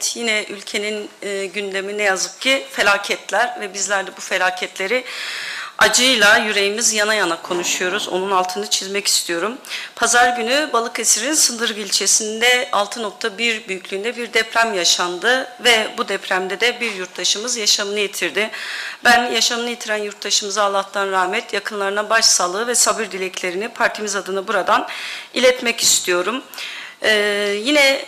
Evet yine ülkenin e, gündemi ne yazık ki felaketler ve bizler de bu felaketleri acıyla yüreğimiz yana yana konuşuyoruz. Onun altını çizmek istiyorum. Pazar günü Balıkesir'in Sındırgı ilçesinde 6.1 büyüklüğünde bir deprem yaşandı ve bu depremde de bir yurttaşımız yaşamını yitirdi. Ben yaşamını yitiren yurttaşımıza Allah'tan rahmet, yakınlarına başsağlığı ve sabır dileklerini partimiz adına buradan iletmek istiyorum. Ee, yine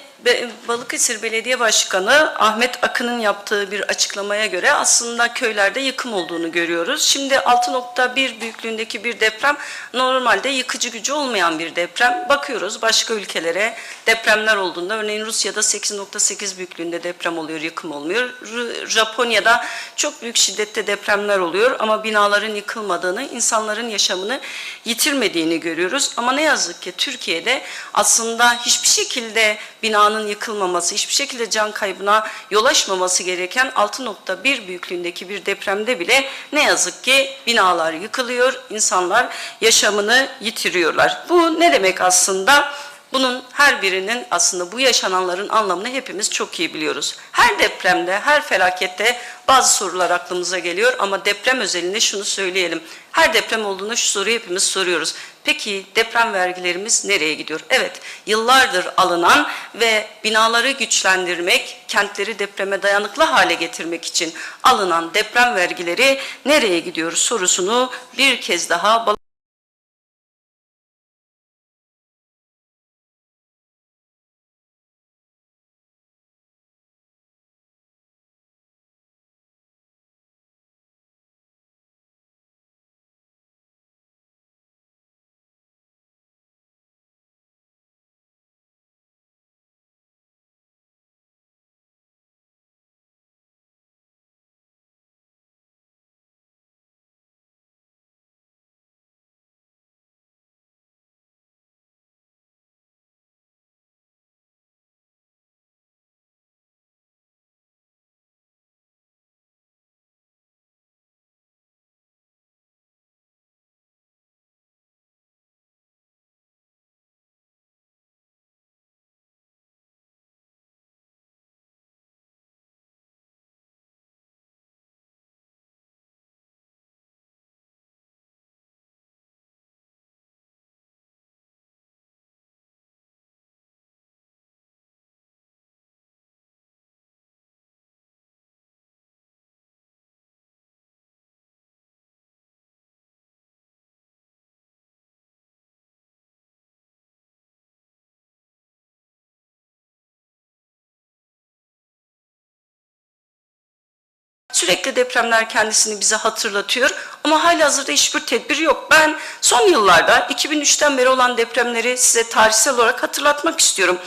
Balıkesir Belediye Başkanı Ahmet Akın'ın yaptığı bir açıklamaya göre aslında köylerde yıkım olduğunu görüyoruz. Şimdi 6.1 büyüklüğündeki bir deprem normalde yıkıcı gücü olmayan bir deprem. Bakıyoruz başka ülkelere depremler olduğunda örneğin Rusya'da 8.8 büyüklüğünde deprem oluyor, yıkım olmuyor. Japonya'da çok büyük şiddette depremler oluyor ama binaların yıkılmadığını, insanların yaşamını yitirmediğini görüyoruz. Ama ne yazık ki Türkiye'de aslında hiçbir şekilde binanın yıkılmaması, hiçbir şekilde can kaybına yol açmaması gereken 6.1 büyüklüğündeki bir depremde bile ne yazık ki binalar yıkılıyor, insanlar yaşamını yitiriyorlar. Bu ne demek aslında? Bunun her birinin aslında bu yaşananların anlamını hepimiz çok iyi biliyoruz. Her depremde, her felakette bazı sorular aklımıza geliyor ama deprem özelinde şunu söyleyelim. Her deprem olduğunda şu soruyu hepimiz soruyoruz. Peki deprem vergilerimiz nereye gidiyor? Evet, yıllardır alınan ve binaları güçlendirmek, kentleri depreme dayanıklı hale getirmek için alınan deprem vergileri nereye gidiyor sorusunu bir kez daha Sürekli depremler kendisini bize hatırlatıyor ama halihazırda hiçbir tedbir yok. Ben son yıllarda 2003'ten beri olan depremleri size tarihsel olarak hatırlatmak istiyorum.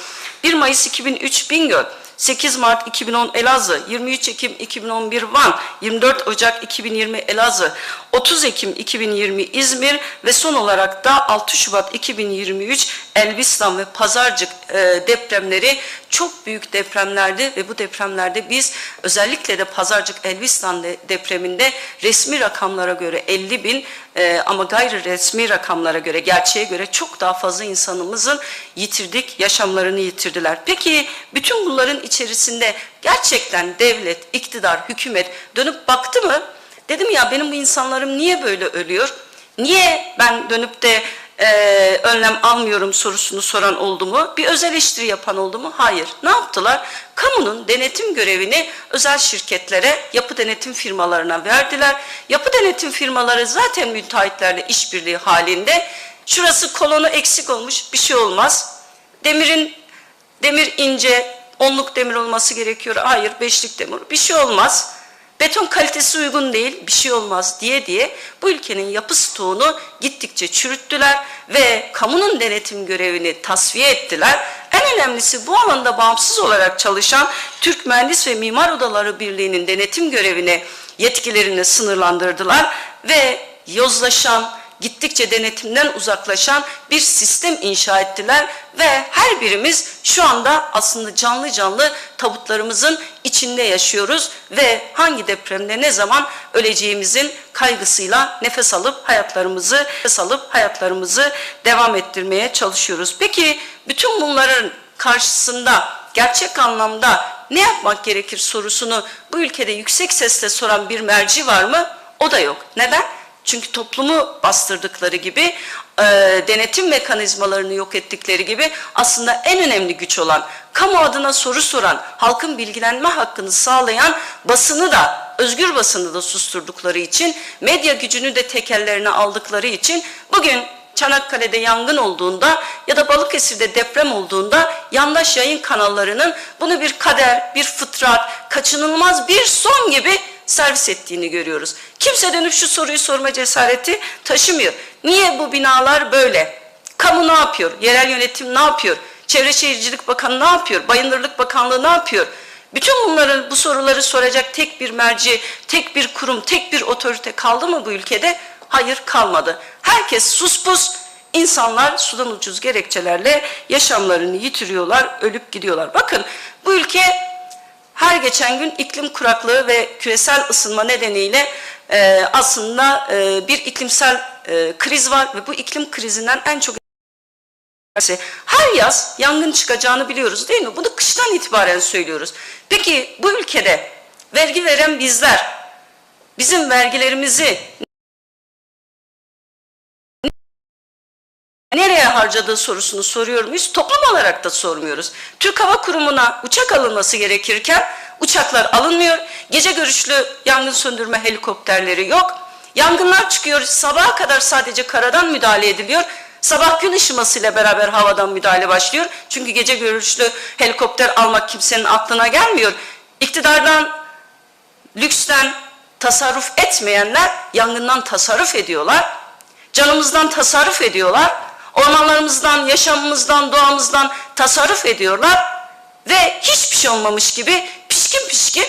1 Mayıs 2003 Bingöl, 8 Mart 2010 Elazığ, 23 Ekim 2011 Van, 24 Ocak 2020 Elazığ, 30 Ekim 2020 İzmir ve son olarak da 6 Şubat 2023 Elbistan ve Pazarcık e, depremleri çok büyük depremlerdi ve bu depremlerde biz özellikle de Pazarcık Elbistan de- depreminde resmi rakamlara göre 50 bin e, ama gayri resmi rakamlara göre gerçeğe göre çok daha fazla insanımızın yitirdik, yaşamlarını yitirdiler. Peki bütün bunların içerisinde gerçekten devlet, iktidar, hükümet dönüp baktı mı? Dedim ya benim bu insanlarım niye böyle ölüyor? Niye ben dönüp de e, önlem almıyorum sorusunu soran oldu mu? Bir öz eleştiri yapan oldu mu? Hayır. Ne yaptılar? Kamunun denetim görevini özel şirketlere, yapı denetim firmalarına verdiler. Yapı denetim firmaları zaten müteahhitlerle işbirliği halinde. Şurası kolonu eksik olmuş, bir şey olmaz. Demirin demir ince, onluk demir olması gerekiyor. Hayır, beşlik demir. Bir şey olmaz. Beton kalitesi uygun değil, bir şey olmaz diye diye bu ülkenin yapı stoğunu gittikçe çürüttüler ve kamunun denetim görevini tasfiye ettiler. En önemlisi bu alanda bağımsız olarak çalışan Türk Mühendis ve Mimar Odaları Birliği'nin denetim görevini yetkilerini sınırlandırdılar ve yozlaşan, gittikçe denetimden uzaklaşan bir sistem inşa ettiler ve her birimiz şu anda aslında canlı canlı tabutlarımızın içinde yaşıyoruz ve hangi depremde ne zaman öleceğimizin kaygısıyla nefes alıp hayatlarımızı nefes alıp hayatlarımızı devam ettirmeye çalışıyoruz. Peki bütün bunların karşısında gerçek anlamda ne yapmak gerekir sorusunu bu ülkede yüksek sesle soran bir merci var mı? O da yok. Neden? Çünkü toplumu bastırdıkları gibi, e, denetim mekanizmalarını yok ettikleri gibi aslında en önemli güç olan, kamu adına soru soran, halkın bilgilenme hakkını sağlayan basını da, özgür basını da susturdukları için, medya gücünü de tekellerine aldıkları için bugün Çanakkale'de yangın olduğunda ya da Balıkesir'de deprem olduğunda yandaş yayın kanallarının bunu bir kader, bir fıtrat, kaçınılmaz bir son gibi servis ettiğini görüyoruz. Kimse dönüp şu soruyu sorma cesareti taşımıyor. Niye bu binalar böyle? Kamu ne yapıyor? Yerel yönetim ne yapıyor? Çevre Şehircilik Bakanı ne yapıyor? Bayındırlık Bakanlığı ne yapıyor? Bütün bunların bu soruları soracak tek bir merci, tek bir kurum, tek bir otorite kaldı mı bu ülkede? Hayır kalmadı. Herkes sus pus, insanlar sudan ucuz gerekçelerle yaşamlarını yitiriyorlar, ölüp gidiyorlar. Bakın bu ülke her geçen gün iklim kuraklığı ve küresel ısınma nedeniyle e, aslında e, bir iklimsel e, kriz var ve bu iklim krizinden en çok her yaz yangın çıkacağını biliyoruz değil mi? Bunu kıştan itibaren söylüyoruz. Peki bu ülkede vergi veren bizler bizim vergilerimizi harcadığı sorusunu soruyor muyuz? Toplum olarak da sormuyoruz. Türk Hava Kurumu'na uçak alınması gerekirken uçaklar alınmıyor. Gece görüşlü yangın söndürme helikopterleri yok. Yangınlar çıkıyor. Sabaha kadar sadece karadan müdahale ediliyor. Sabah gün ışımasıyla beraber havadan müdahale başlıyor. Çünkü gece görüşlü helikopter almak kimsenin aklına gelmiyor. İktidardan, lüksten tasarruf etmeyenler yangından tasarruf ediyorlar. Canımızdan tasarruf ediyorlar. Ormanlarımızdan, yaşamımızdan, doğamızdan tasarruf ediyorlar. Ve hiçbir şey olmamış gibi pişkin pişkin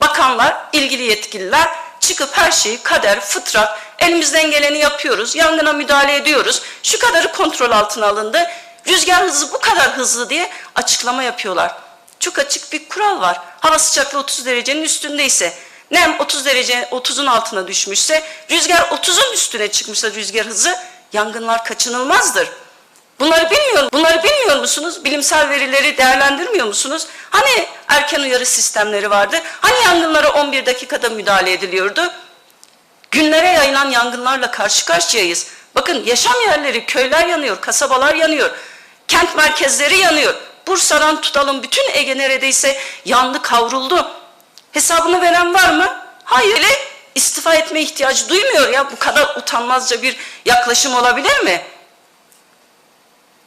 bakanlar, ilgili yetkililer çıkıp her şeyi kader, fıtrat, elimizden geleni yapıyoruz, yangına müdahale ediyoruz. Şu kadarı kontrol altına alındı, rüzgar hızı bu kadar hızlı diye açıklama yapıyorlar. Çok açık bir kural var. Hava sıcaklığı 30 derecenin üstündeyse, nem 30 derece 30'un altına düşmüşse, rüzgar 30'un üstüne çıkmışsa rüzgar hızı, yangınlar kaçınılmazdır. Bunları bilmiyor, bunları bilmiyor musunuz? Bilimsel verileri değerlendirmiyor musunuz? Hani erken uyarı sistemleri vardı? Hani yangınlara 11 dakikada müdahale ediliyordu? Günlere yayılan yangınlarla karşı karşıyayız. Bakın yaşam yerleri, köyler yanıyor, kasabalar yanıyor. Kent merkezleri yanıyor. Bursa'dan tutalım bütün Ege neredeyse yandı, kavruldu. Hesabını veren var mı? Hayır. İstifa etme ihtiyacı duymuyor ya. Bu kadar utanmazca bir yaklaşım olabilir mi?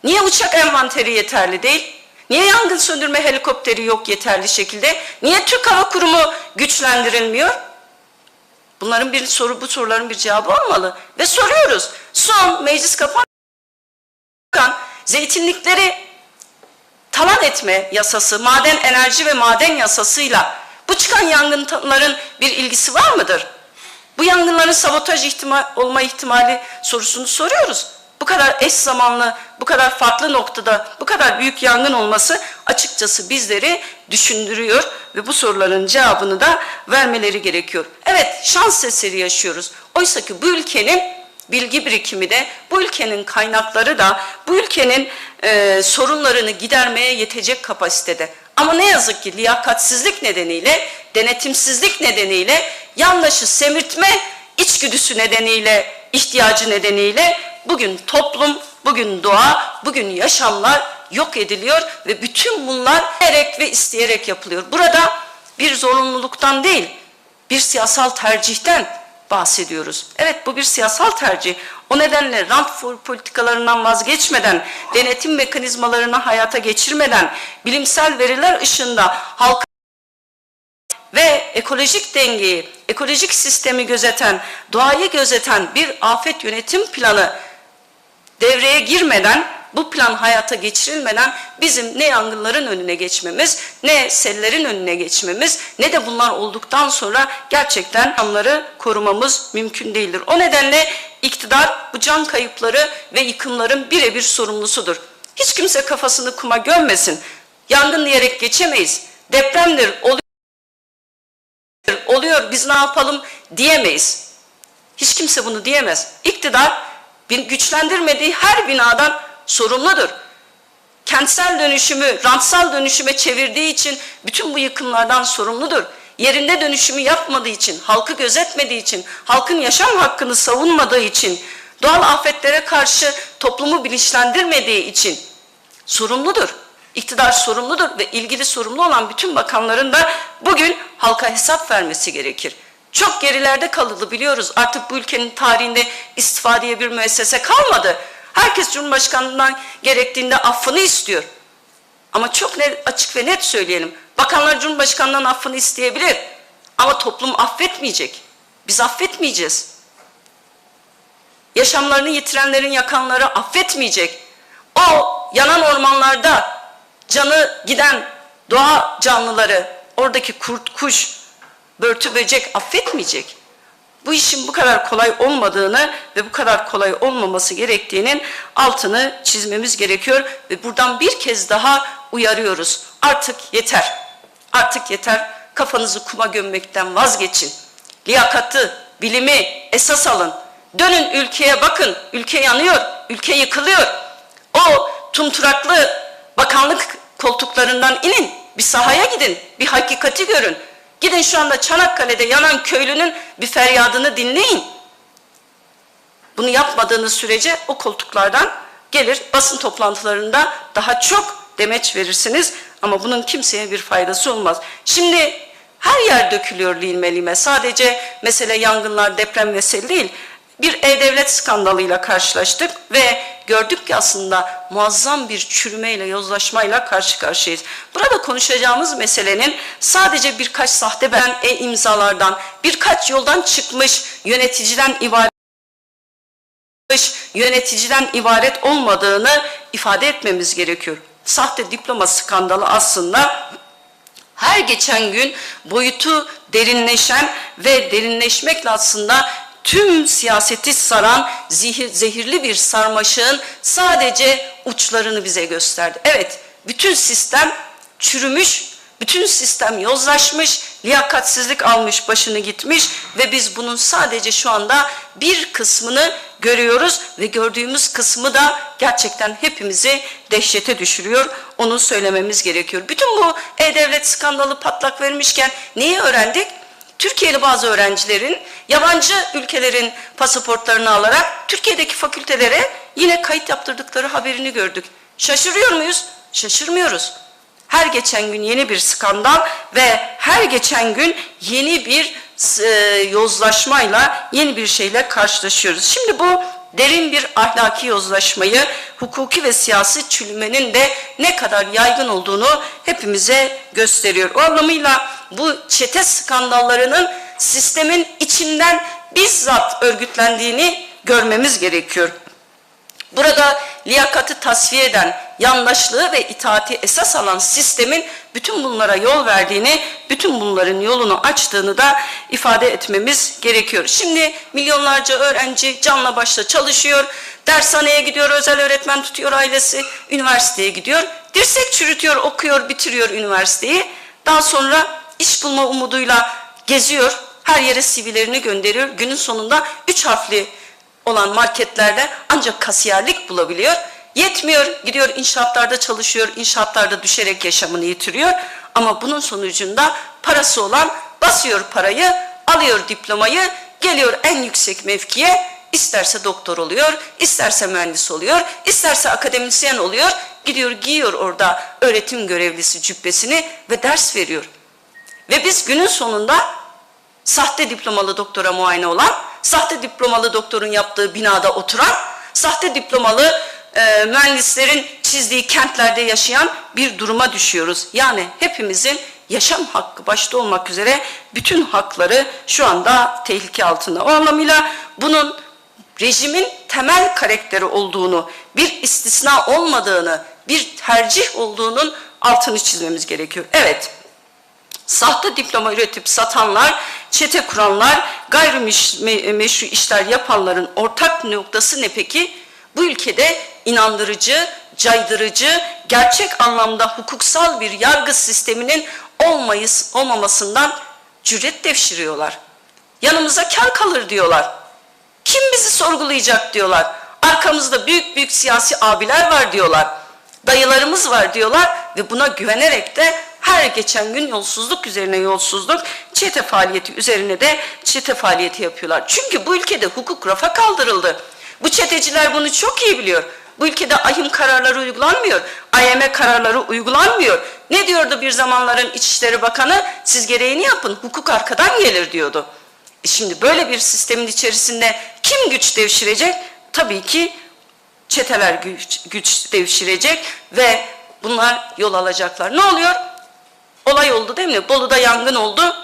Niye uçak envanteri yeterli değil? Niye yangın söndürme helikopteri yok yeterli şekilde? Niye Türk Hava Kurumu güçlendirilmiyor? Bunların bir soru, bu soruların bir cevabı olmalı. Ve soruyoruz. Son meclis kapan zeytinlikleri talan etme yasası, maden enerji ve maden yasasıyla bu çıkan yangınların bir ilgisi var mıdır? Bu yangınların sabotaj ihtimal, olma ihtimali sorusunu soruyoruz. Bu kadar eş zamanlı, bu kadar farklı noktada, bu kadar büyük yangın olması açıkçası bizleri düşündürüyor ve bu soruların cevabını da vermeleri gerekiyor. Evet, şans eseri yaşıyoruz. Oysa ki bu ülkenin bilgi birikimi de, bu ülkenin kaynakları da, bu ülkenin e, sorunlarını gidermeye yetecek kapasitede. Ama ne yazık ki liyakatsizlik nedeniyle, denetimsizlik nedeniyle, yandaşı semirtme içgüdüsü nedeniyle, ihtiyacı nedeniyle bugün toplum, bugün doğa, bugün yaşamlar yok ediliyor ve bütün bunlar erek ve isteyerek yapılıyor. Burada bir zorunluluktan değil, bir siyasal tercihten bahsediyoruz. Evet bu bir siyasal tercih. O nedenle rant politikalarından vazgeçmeden, denetim mekanizmalarını hayata geçirmeden, bilimsel veriler ışığında halka ve ekolojik dengeyi, ekolojik sistemi gözeten, doğayı gözeten bir afet yönetim planı devreye girmeden, bu plan hayata geçirilmeden bizim ne yangınların önüne geçmemiz, ne sellerin önüne geçmemiz, ne de bunlar olduktan sonra gerçekten yaşamları korumamız mümkün değildir. O nedenle iktidar bu can kayıpları ve yıkımların birebir sorumlusudur. Hiç kimse kafasını kuma gömmesin. Yangın diyerek geçemeyiz. Depremdir, oluyor oluyor biz ne yapalım diyemeyiz. Hiç kimse bunu diyemez. İktidar güçlendirmediği her binadan sorumludur. kentsel dönüşümü, rantsal dönüşüme çevirdiği için bütün bu yıkımlardan sorumludur. Yerinde dönüşümü yapmadığı için, halkı gözetmediği için, halkın yaşam hakkını savunmadığı için, doğal afetlere karşı toplumu bilinçlendirmediği için sorumludur. İktidar sorumludur ve ilgili sorumlu olan bütün bakanların da bugün halka hesap vermesi gerekir. Çok gerilerde kalıldı biliyoruz. Artık bu ülkenin tarihinde istifa bir müessese kalmadı. Herkes Cumhurbaşkanlığından gerektiğinde affını istiyor. Ama çok net, açık ve net söyleyelim. Bakanlar Cumhurbaşkanlığından affını isteyebilir. Ama toplum affetmeyecek. Biz affetmeyeceğiz. Yaşamlarını yitirenlerin yakanları affetmeyecek. O yanan ormanlarda canı giden doğa canlıları, oradaki kurt, kuş, börtü, böcek affetmeyecek. Bu işin bu kadar kolay olmadığını ve bu kadar kolay olmaması gerektiğinin altını çizmemiz gerekiyor ve buradan bir kez daha uyarıyoruz. Artık yeter. Artık yeter. Kafanızı kuma gömmekten vazgeçin. Liyakatı, bilimi esas alın. Dönün ülkeye bakın. Ülke yanıyor, ülke yıkılıyor. O tumturaklı bakanlık koltuklarından inin. Bir sahaya gidin, bir hakikati görün. Gidin şu anda Çanakkale'de yanan köylünün bir feryadını dinleyin. Bunu yapmadığınız sürece o koltuklardan gelir basın toplantılarında daha çok demeç verirsiniz ama bunun kimseye bir faydası olmaz. Şimdi her yer dökülüyor lime lime. Sadece mesele yangınlar, deprem mesele değil. Bir e-devlet skandalıyla karşılaştık ve gördük ki aslında muazzam bir çürümeyle, yozlaşmayla karşı karşıyayız. Burada konuşacağımız meselenin sadece birkaç sahte ben e-imzalardan, birkaç yoldan çıkmış yöneticiden ibaret yöneticiden ibaret olmadığını ifade etmemiz gerekiyor. Sahte diploma skandalı aslında her geçen gün boyutu derinleşen ve derinleşmekle aslında tüm siyaseti saran zehir, zehirli bir sarmaşığın sadece uçlarını bize gösterdi. Evet, bütün sistem çürümüş, bütün sistem yozlaşmış, liyakatsizlik almış başını gitmiş ve biz bunun sadece şu anda bir kısmını görüyoruz ve gördüğümüz kısmı da gerçekten hepimizi dehşete düşürüyor. Onu söylememiz gerekiyor. Bütün bu e-devlet skandalı patlak vermişken neyi öğrendik? Türkiye'li bazı öğrencilerin yabancı ülkelerin pasaportlarını alarak Türkiye'deki fakültelere yine kayıt yaptırdıkları haberini gördük. Şaşırıyor muyuz? Şaşırmıyoruz. Her geçen gün yeni bir skandal ve her geçen gün yeni bir e, yozlaşmayla, yeni bir şeyle karşılaşıyoruz. Şimdi bu derin bir ahlaki yozlaşmayı, hukuki ve siyasi çürümenin de ne kadar yaygın olduğunu hepimize gösteriyor. O anlamıyla bu çete skandallarının sistemin içinden bizzat örgütlendiğini görmemiz gerekiyor. Burada liyakatı tasfiye eden, yandaşlığı ve itaati esas alan sistemin bütün bunlara yol verdiğini, bütün bunların yolunu açtığını da ifade etmemiz gerekiyor. Şimdi milyonlarca öğrenci canla başla çalışıyor, dershaneye gidiyor, özel öğretmen tutuyor ailesi, üniversiteye gidiyor, dirsek çürütüyor, okuyor, bitiriyor üniversiteyi. Daha sonra iş bulma umuduyla geziyor, her yere CV'lerini gönderiyor. Günün sonunda üç harfli olan marketlerde ancak kasiyerlik bulabiliyor. Yetmiyor, gidiyor inşaatlarda çalışıyor, inşaatlarda düşerek yaşamını yitiriyor. Ama bunun sonucunda parası olan basıyor parayı, alıyor diplomayı, geliyor en yüksek mevkiye, isterse doktor oluyor, isterse mühendis oluyor, isterse akademisyen oluyor, gidiyor giyiyor orada öğretim görevlisi cübbesini ve ders veriyor. Ve biz günün sonunda sahte diplomalı doktora muayene olan, sahte diplomalı doktorun yaptığı binada oturan, sahte diplomalı e, mühendislerin çizdiği kentlerde yaşayan bir duruma düşüyoruz. Yani hepimizin yaşam hakkı başta olmak üzere bütün hakları şu anda tehlike altında. O anlamıyla bunun rejimin temel karakteri olduğunu, bir istisna olmadığını, bir tercih olduğunun altını çizmemiz gerekiyor. Evet, sahte diploma üretip satanlar, çete kuranlar, gayrimeşru işler yapanların ortak noktası ne peki? Bu ülkede inandırıcı, caydırıcı, gerçek anlamda hukuksal bir yargı sisteminin olmayız, olmamasından cüret devşiriyorlar. Yanımıza kar kalır diyorlar. Kim bizi sorgulayacak diyorlar. Arkamızda büyük büyük siyasi abiler var diyorlar. dayılarımız var diyorlar ve buna güvenerek de her geçen gün yolsuzluk üzerine yolsuzluk, çete faaliyeti üzerine de çete faaliyeti yapıyorlar. Çünkü bu ülkede hukuk rafa kaldırıldı. Bu çeteciler bunu çok iyi biliyor. Bu ülkede ahim kararları uygulanmıyor. AYM kararları uygulanmıyor. Ne diyordu bir zamanların İçişleri Bakanı? Siz gereğini yapın, hukuk arkadan gelir diyordu. E şimdi böyle bir sistemin içerisinde kim güç devşirecek? Tabii ki çeteler güç, güç devşirecek ve bunlar yol alacaklar. Ne oluyor? Olay oldu değil mi? Bolu'da yangın oldu.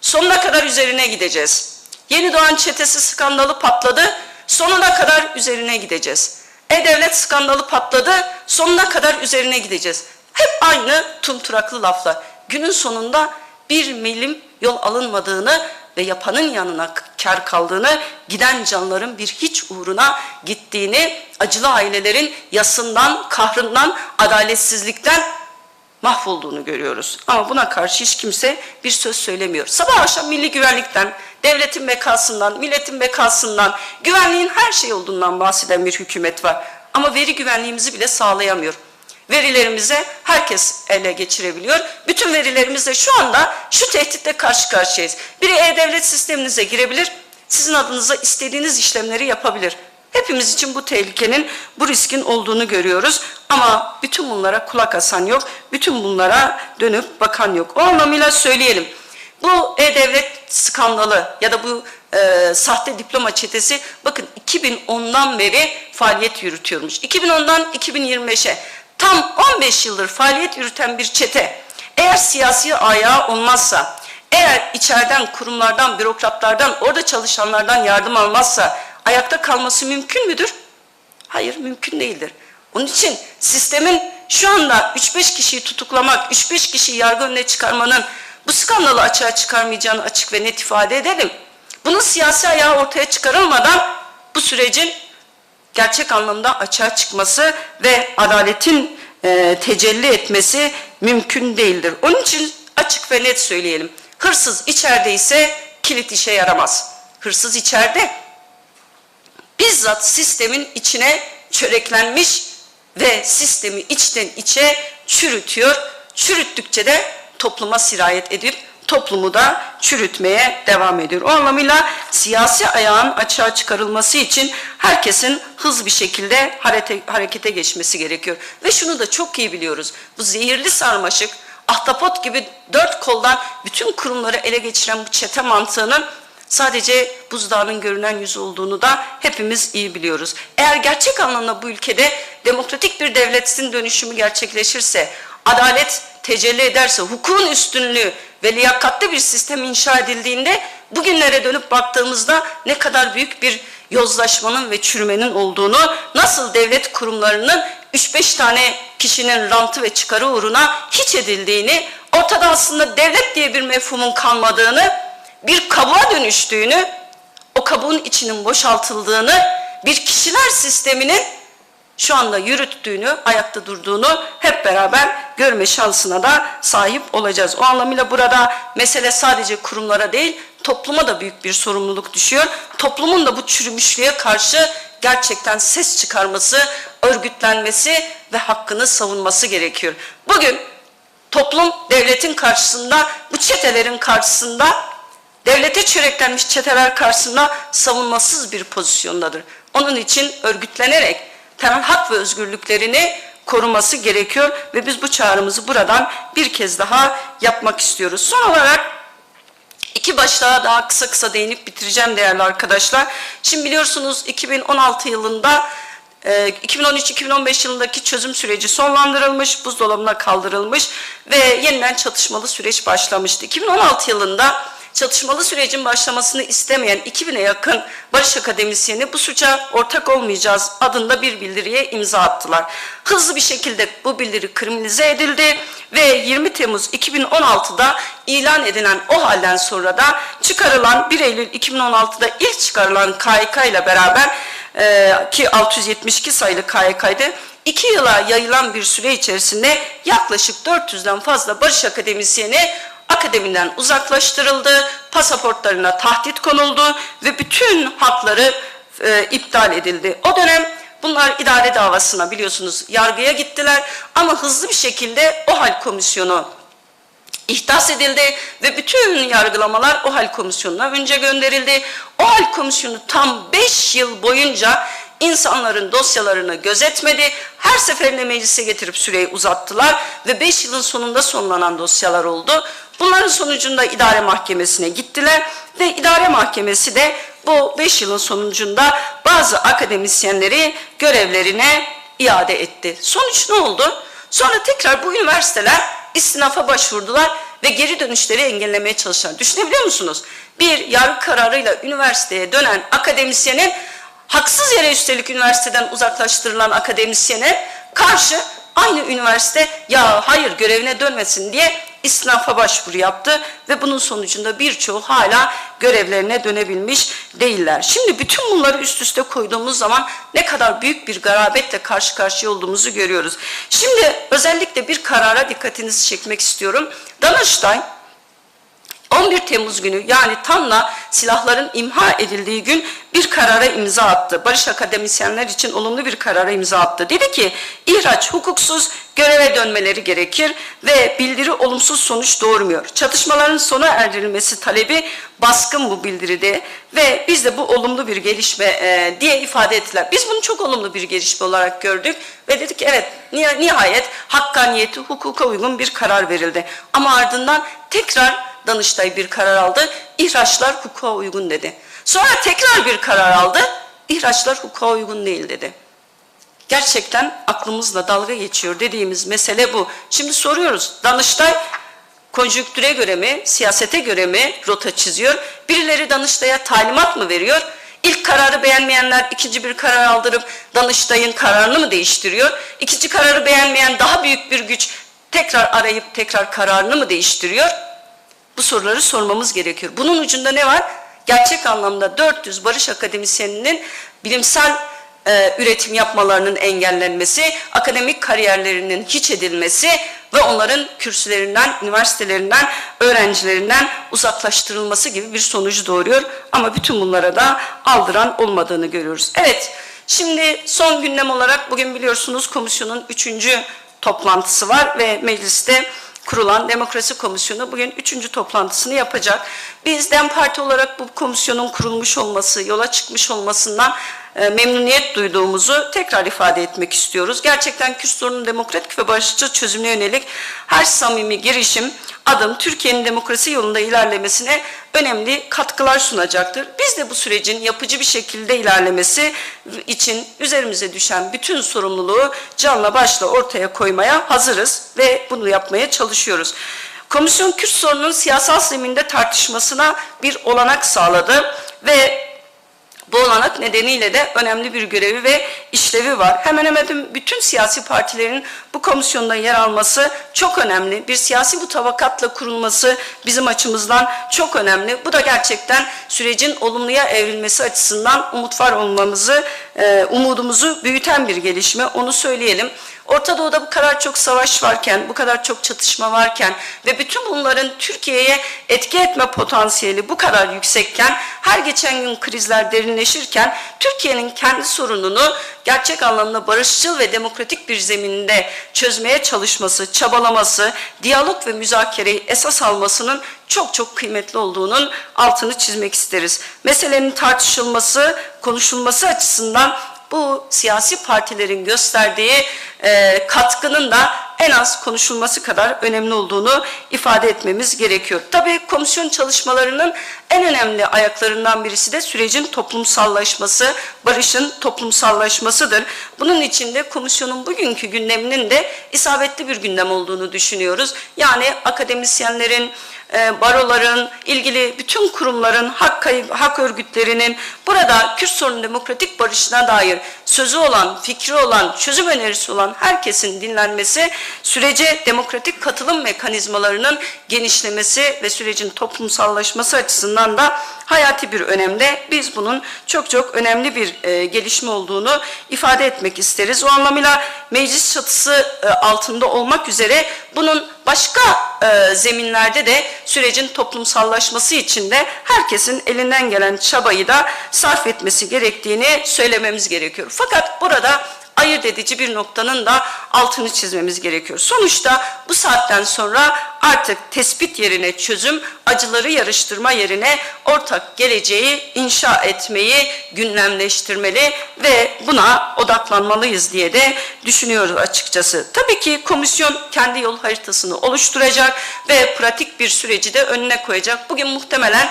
Sonuna kadar üzerine gideceğiz. Yeni Doğan çetesi skandalı patladı. Sonuna kadar üzerine gideceğiz. E-Devlet skandalı patladı. Sonuna kadar üzerine gideceğiz. Hep aynı tumturaklı laflar. Günün sonunda bir milim yol alınmadığını ve yapanın yanına kar kaldığını, giden canların bir hiç uğruna gittiğini, acılı ailelerin yasından, kahrından, adaletsizlikten mahvolduğunu görüyoruz. Ama buna karşı hiç kimse bir söz söylemiyor. Sabah akşam milli güvenlikten, devletin bekasından, milletin bekasından, güvenliğin her şey olduğundan bahseden bir hükümet var. Ama veri güvenliğimizi bile sağlayamıyor. Verilerimize herkes ele geçirebiliyor. Bütün verilerimizle şu anda şu tehditle karşı karşıyayız. Biri e-devlet sisteminize girebilir, sizin adınıza istediğiniz işlemleri yapabilir. Hepimiz için bu tehlikenin, bu riskin olduğunu görüyoruz. Ama bütün bunlara kulak asan yok, bütün bunlara dönüp bakan yok. O anlamıyla söyleyelim. Bu e-devlet skandalı ya da bu e, sahte diploma çetesi bakın 2010'dan beri faaliyet yürütüyormuş. 2010'dan 2025'e tam 15 yıldır faaliyet yürüten bir çete eğer siyasi ayağı olmazsa, eğer içeriden kurumlardan, bürokratlardan, orada çalışanlardan yardım almazsa ayakta kalması mümkün müdür? Hayır, mümkün değildir. Onun için sistemin şu anda 3-5 kişiyi tutuklamak, 3-5 kişiyi yargı önüne çıkarmanın bu skandalı açığa çıkarmayacağını açık ve net ifade edelim. Bunun siyasi ayağı ortaya çıkarılmadan bu sürecin gerçek anlamda açığa çıkması ve adaletin e, tecelli etmesi mümkün değildir. Onun için açık ve net söyleyelim. Hırsız içerideyse kilit işe yaramaz. Hırsız içeride bizzat sistemin içine çöreklenmiş ve sistemi içten içe çürütüyor. Çürüttükçe de topluma sirayet edip toplumu da çürütmeye devam ediyor. O anlamıyla siyasi ayağın açığa çıkarılması için herkesin hız bir şekilde harete, harekete geçmesi gerekiyor. Ve şunu da çok iyi biliyoruz. Bu zehirli sarmaşık, ahtapot gibi dört koldan bütün kurumları ele geçiren bu çete mantığının sadece buzdağının görünen yüzü olduğunu da hepimiz iyi biliyoruz. Eğer gerçek anlamda bu ülkede demokratik bir devletin dönüşümü gerçekleşirse, adalet tecelli ederse, hukukun üstünlüğü ve liyakatli bir sistem inşa edildiğinde bugünlere dönüp baktığımızda ne kadar büyük bir yozlaşmanın ve çürümenin olduğunu, nasıl devlet kurumlarının 3-5 tane kişinin rantı ve çıkarı uğruna hiç edildiğini, ortada aslında devlet diye bir mefhumun kalmadığını, bir kabuğa dönüştüğünü, o kabuğun içinin boşaltıldığını, bir kişiler sisteminin şu anda yürüttüğünü, ayakta durduğunu hep beraber görme şansına da sahip olacağız. O anlamıyla burada mesele sadece kurumlara değil, topluma da büyük bir sorumluluk düşüyor. Toplumun da bu çürümüşlüğe karşı gerçekten ses çıkarması, örgütlenmesi ve hakkını savunması gerekiyor. Bugün toplum devletin karşısında, bu çetelerin karşısında, devlete çöreklenmiş çeteler karşısında savunmasız bir pozisyondadır. Onun için örgütlenerek temel hak ve özgürlüklerini koruması gerekiyor ve biz bu çağrımızı buradan bir kez daha yapmak istiyoruz. Son olarak iki başlığa daha kısa kısa değinip bitireceğim değerli arkadaşlar. Şimdi biliyorsunuz 2016 yılında 2013-2015 yılındaki çözüm süreci sonlandırılmış, buzdolabına kaldırılmış ve yeniden çatışmalı süreç başlamıştı. 2016 yılında çatışmalı sürecin başlamasını istemeyen 2000'e yakın barış akademisyeni bu suça ortak olmayacağız adında bir bildiriye imza attılar. Hızlı bir şekilde bu bildiri kriminalize edildi ve 20 Temmuz 2016'da ilan edilen o halden sonra da çıkarılan 1 Eylül 2016'da ilk çıkarılan KYK ile beraber e, ki 672 sayılı KYK'ydı. iki yıla yayılan bir süre içerisinde yaklaşık 400'den fazla barış akademisyeni akademiden uzaklaştırıldı, pasaportlarına tahdit konuldu ve bütün hakları e, iptal edildi. O dönem Bunlar idare davasına biliyorsunuz yargıya gittiler ama hızlı bir şekilde OHAL komisyonu ihdas edildi ve bütün yargılamalar OHAL komisyonuna önce gönderildi. OHAL komisyonu tam 5 yıl boyunca insanların dosyalarını gözetmedi. Her seferinde meclise getirip süreyi uzattılar ve 5 yılın sonunda sonlanan dosyalar oldu. Bunların sonucunda idare mahkemesine gittiler ve idare mahkemesi de bu 5 yılın sonucunda bazı akademisyenleri görevlerine iade etti. Sonuç ne oldu? Sonra tekrar bu üniversiteler istinafa başvurdular ve geri dönüşleri engellemeye çalıştılar. Düşünebiliyor musunuz? Bir yargı kararıyla üniversiteye dönen akademisyenin haksız yere üstelik üniversiteden uzaklaştırılan akademisyene karşı aynı üniversite ya hayır görevine dönmesin diye istinafa başvuru yaptı ve bunun sonucunda birçoğu hala görevlerine dönebilmiş değiller. Şimdi bütün bunları üst üste koyduğumuz zaman ne kadar büyük bir garabetle karşı karşıya olduğumuzu görüyoruz. Şimdi özellikle bir karara dikkatinizi çekmek istiyorum. Danıştay 11 Temmuz günü yani Tam'la silahların imha edildiği gün bir karara imza attı. Barış akademisyenler için olumlu bir karara imza attı. Dedi ki ihraç hukuksuz göreve dönmeleri gerekir ve bildiri olumsuz sonuç doğurmuyor. Çatışmaların sona erdirilmesi talebi baskın bu bildiride ve biz de bu olumlu bir gelişme e, diye ifade ettiler. Biz bunu çok olumlu bir gelişme olarak gördük ve dedik evet nihayet hakkaniyeti hukuka uygun bir karar verildi. Ama ardından tekrar Danıştay bir karar aldı. İhraçlar hukuka uygun dedi. Sonra tekrar bir karar aldı. İhraçlar hukuka uygun değil dedi. Gerçekten aklımızla dalga geçiyor dediğimiz mesele bu. Şimdi soruyoruz. Danıştay konjüktüre göre mi, siyasete göre mi rota çiziyor? Birileri Danıştay'a talimat mı veriyor? İlk kararı beğenmeyenler ikinci bir karar aldırıp Danıştay'ın kararını mı değiştiriyor? İkinci kararı beğenmeyen daha büyük bir güç tekrar arayıp tekrar kararını mı değiştiriyor? Bu soruları sormamız gerekiyor. Bunun ucunda ne var? Gerçek anlamda 400 barış akademisyeninin bilimsel e, üretim yapmalarının engellenmesi, akademik kariyerlerinin hiç edilmesi ve onların kürsülerinden, üniversitelerinden, öğrencilerinden uzaklaştırılması gibi bir sonucu doğuruyor. Ama bütün bunlara da aldıran olmadığını görüyoruz. Evet, şimdi son gündem olarak bugün biliyorsunuz komisyonun üçüncü toplantısı var ve mecliste kurulan Demokrasi Komisyonu bugün üçüncü toplantısını yapacak. Biz DEM Parti olarak bu komisyonun kurulmuş olması, yola çıkmış olmasından memnuniyet duyduğumuzu tekrar ifade etmek istiyoruz. Gerçekten Kürt sorunun demokratik ve barışçıl çözümüne yönelik her samimi girişim, adım Türkiye'nin demokrasi yolunda ilerlemesine önemli katkılar sunacaktır. Biz de bu sürecin yapıcı bir şekilde ilerlemesi için üzerimize düşen bütün sorumluluğu canla başla ortaya koymaya hazırız ve bunu yapmaya çalışıyoruz. Komisyon Kürt sorunun siyasal zeminde tartışmasına bir olanak sağladı ve bu olanak nedeniyle de önemli bir görevi ve işlevi var. Hemen hemen bütün siyasi partilerin bu komisyonda yer alması çok önemli. Bir siyasi bu tabakatla kurulması bizim açımızdan çok önemli. Bu da gerçekten sürecin olumluya evrilmesi açısından umut var olmamızı, e, umudumuzu büyüten bir gelişme. Onu söyleyelim. Orta Doğu'da bu kadar çok savaş varken, bu kadar çok çatışma varken ve bütün bunların Türkiye'ye etki etme potansiyeli bu kadar yüksekken, her geçen gün krizler derinleşirken Türkiye'nin kendi sorununu gerçek anlamda barışçıl ve demokratik bir zeminde çözmeye çalışması, çabalaması, diyalog ve müzakereyi esas almasının çok çok kıymetli olduğunun altını çizmek isteriz. Meselenin tartışılması, konuşulması açısından bu siyasi partilerin gösterdiği e, katkının da en az konuşulması kadar önemli olduğunu ifade etmemiz gerekiyor. Tabii komisyon çalışmalarının en önemli ayaklarından birisi de sürecin toplumsallaşması, barışın toplumsallaşmasıdır. Bunun için de komisyonun bugünkü gündeminin de isabetli bir gündem olduğunu düşünüyoruz. Yani akademisyenlerin, e, baroların, ilgili bütün kurumların, hak, kayıp, hak örgütlerinin burada Kürt sorunun demokratik barışına dair sözü olan, fikri olan, çözüm önerisi olan herkesin dinlenmesi, sürece demokratik katılım mekanizmalarının genişlemesi ve sürecin toplumsallaşması açısından da hayati bir önemde. Biz bunun çok çok önemli bir e, gelişme olduğunu ifade etmek isteriz. O anlamıyla meclis çatısı e, altında olmak üzere bunun başka e, zeminlerde de sürecin toplumsallaşması için de herkesin elinden gelen çabayı da sarf etmesi gerektiğini söylememiz gerekiyor. Fakat burada ayırt edici bir noktanın da altını çizmemiz gerekiyor. Sonuçta bu saatten sonra artık tespit yerine çözüm, acıları yarıştırma yerine ortak geleceği inşa etmeyi gündemleştirmeli ve buna odaklanmalıyız diye de düşünüyoruz açıkçası. Tabii ki komisyon kendi yol haritasını oluşturacak ve pratik bir süreci de önüne koyacak. Bugün muhtemelen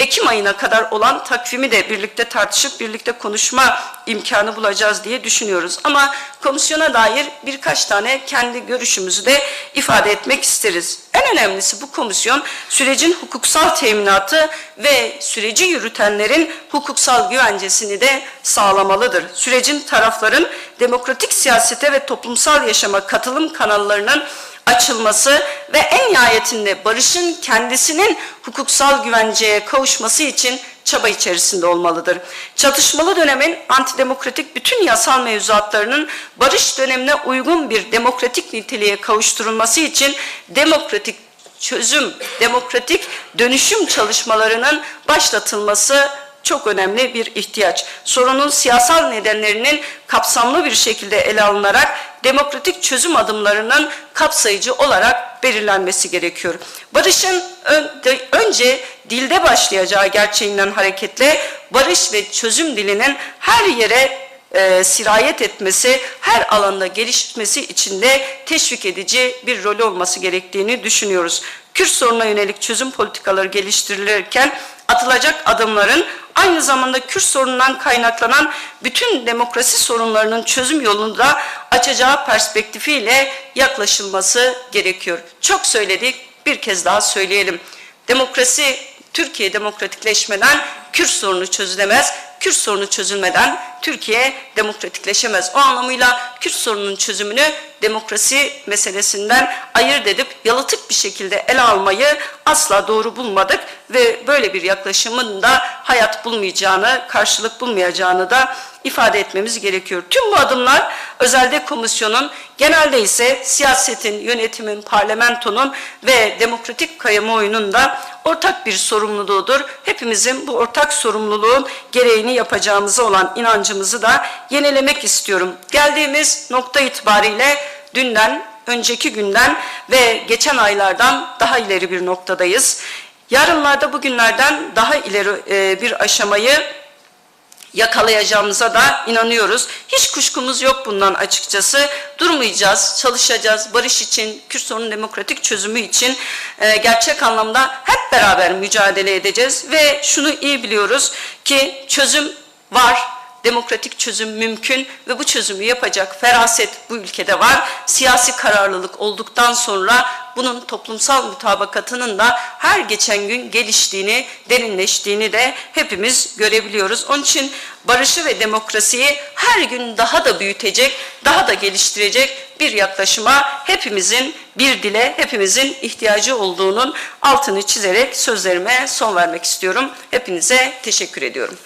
Ekim ayına kadar olan takvimi de birlikte tartışıp birlikte konuşma imkanı bulacağız diye düşünüyoruz. Ama komisyona dair birkaç tane kendi görüşümüzü de ifade etmek isteriz. En önemlisi bu komisyon sürecin hukuksal teminatı ve süreci yürütenlerin hukuksal güvencesini de sağlamalıdır. Sürecin tarafların demokratik siyasete ve toplumsal yaşama katılım kanallarının açılması ve en nihayetinde barışın kendisinin hukuksal güvenceye kavuşması için çaba içerisinde olmalıdır. Çatışmalı dönemin antidemokratik bütün yasal mevzuatlarının barış dönemine uygun bir demokratik niteliğe kavuşturulması için demokratik çözüm, demokratik dönüşüm çalışmalarının başlatılması çok önemli bir ihtiyaç. Sorunun siyasal nedenlerinin kapsamlı bir şekilde ele alınarak demokratik çözüm adımlarının kapsayıcı olarak belirlenmesi gerekiyor. Barışın önce dilde başlayacağı gerçeğinden hareketle barış ve çözüm dilinin her yere e, sirayet etmesi, her alanda gelişmesi için de teşvik edici bir rol olması gerektiğini düşünüyoruz. Kürt sorununa yönelik çözüm politikaları geliştirilirken atılacak adımların aynı zamanda Kürt sorunundan kaynaklanan bütün demokrasi sorunlarının çözüm yolunu da açacağı perspektifiyle yaklaşılması gerekiyor. Çok söyledik, bir kez daha söyleyelim. Demokrasi, Türkiye demokratikleşmeden Kürt sorunu çözülemez. Kürt sorunu çözülmeden Türkiye demokratikleşemez. O anlamıyla Kürt sorununun çözümünü demokrasi meselesinden ayırt edip yalıtık bir şekilde ele almayı asla doğru bulmadık ve böyle bir yaklaşımın da hayat bulmayacağını, karşılık bulmayacağını da ifade etmemiz gerekiyor. Tüm bu adımlar özelde komisyonun, genelde ise siyasetin, yönetimin, parlamentonun ve demokratik kamuoyunun da ortak bir sorumluluğudur. Hepimizin bu ortak sorumluluğun gereğini yapacağımıza olan inancımızı da yenilemek istiyorum. Geldiğimiz nokta itibariyle dünden, önceki günden ve geçen aylardan daha ileri bir noktadayız. Yarınlarda bugünlerden daha ileri e, bir aşamayı yakalayacağımıza da inanıyoruz. Hiç kuşkumuz yok bundan açıkçası. Durmayacağız, çalışacağız. Barış için, Kürt sorunun demokratik çözümü için e, gerçek anlamda hep beraber mücadele edeceğiz. Ve şunu iyi biliyoruz ki çözüm var, demokratik çözüm mümkün ve bu çözümü yapacak feraset bu ülkede var. Siyasi kararlılık olduktan sonra bunun toplumsal mutabakatının da her geçen gün geliştiğini, derinleştiğini de hepimiz görebiliyoruz. Onun için barışı ve demokrasiyi her gün daha da büyütecek, daha da geliştirecek bir yaklaşıma hepimizin bir dile, hepimizin ihtiyacı olduğunun altını çizerek sözlerime son vermek istiyorum. Hepinize teşekkür ediyorum.